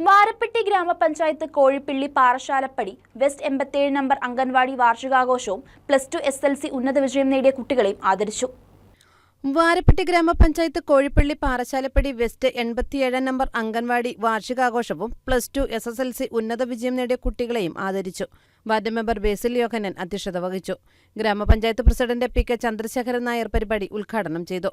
വാരപ്പെട്ടി ഗ്രാമപഞ്ചായത്ത് കോഴിപ്പിള്ളി പാറശാലപ്പടി വെസ്റ്റ് എൺപത്തിയേഴ് number anganwadi വാർഷികാഘോഷവും plus two S L C ഉന്നത വിജയം നേടിയ കുട്ടികളെയും ആദരിച്ചു. വാരപ്പെട്ടി ഗ്രാമപഞ്ചായത്ത് കോഴിപ്പള്ളി പാറശാലപ്പടി വെസ്റ്റ് എൺപത്തിയേഴാം number anganwadi വാർഷികാഘോഷവും plus two S S L C ഉന്നത വിജയം നേടിയ കുട്ടികളെയും ആദരിച്ചു. വാർഡ് മെമ്പർ ബേസിൽ യോഹനൻ അധ്യക്ഷത വഹിച്ചു. ഗ്രാമപഞ്ചായത്ത് president P K Chandrasekharan Nair പരിപാടി ഉദ്ഘാടനം ചെയ്തു.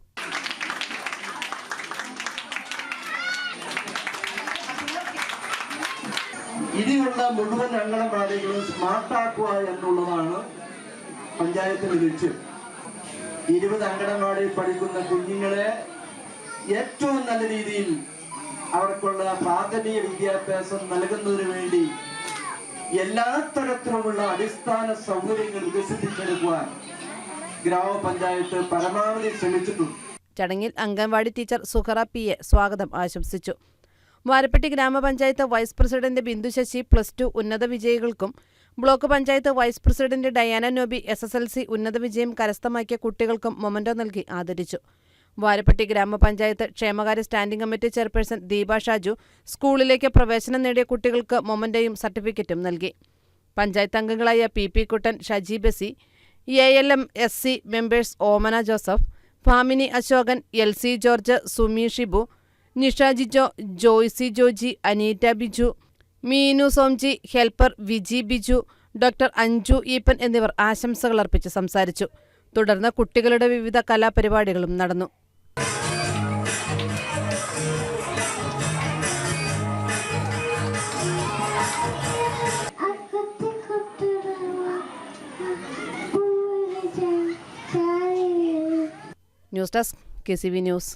ഇനിയുള്ള മുഴുവൻ അംഗനവാടികളും സ്മാർട്ടാക്കുക എന്നുള്ളതാണ് പഞ്ചായത്തിന്റെ ലക്ഷ്യം. ഇരുപത് അംഗനവാടിയിൽ പഠിക്കുന്ന കുഞ്ഞുങ്ങളെ ഏറ്റവും നല്ല രീതിയിൽ അവർക്കുള്ള പ്രാഥമിക വിദ്യാഭ്യാസം നൽകുന്നതിന് വേണ്ടി എല്ലാ തരത്തിലുമുള്ള അടിസ്ഥാന സൗകര്യങ്ങൾ വികസിപ്പിച്ചെടുക്കുവാൻ ഗ്രാമപഞ്ചായത്ത് പരമാവധി ശ്രമിച്ചിട്ടുണ്ട്. ചടങ്ങിൽ anganwadi teacher Suhara P A സ്വാഗതം ആശംസിച്ചു. വാരപ്പെട്ടി ഗ്രാമപഞ്ചായത്ത് vice president Bindusasi plus two ഉന്നത വിജയികൾക്കും block panchayat vice president Diana Nobi S S L C ഉന്നത വിജയം കരസ്ഥമാക്കിയ കുട്ടികൾക്കും മൊമന്റോ നൽകി ആദരിച്ചു. വാരപ്പെട്ടി ഗ്രാമപഞ്ചായത്ത് ക്ഷേമകാര്യ standing committee chairperson Deepa Shaju സ്കൂളിലേക്ക് പ്രവേശനം നേടിയ കുട്ടികൾക്ക് മൊമന്റോയും സർട്ടിഫിക്കറ്റും നൽകി. പഞ്ചായത്ത് അംഗങ്ങളായ P P Kuttan Shaji Basi A L M S C members Omana Joseph Famini Ashokan L C George Sumi Shibu Nisha Jijo Joycee Joji Aneeta Biju Meenu Somji helper Viji Biju doctor Anju Eappen എന്നിവർ ആശംസകൾ അർപ്പിച്ച് സംസാരിച്ചു. തുടർന്ന് കുട്ടികളുടെ വിവിധ കലാപരിപാടികളും നടന്നു. News desk K C V news.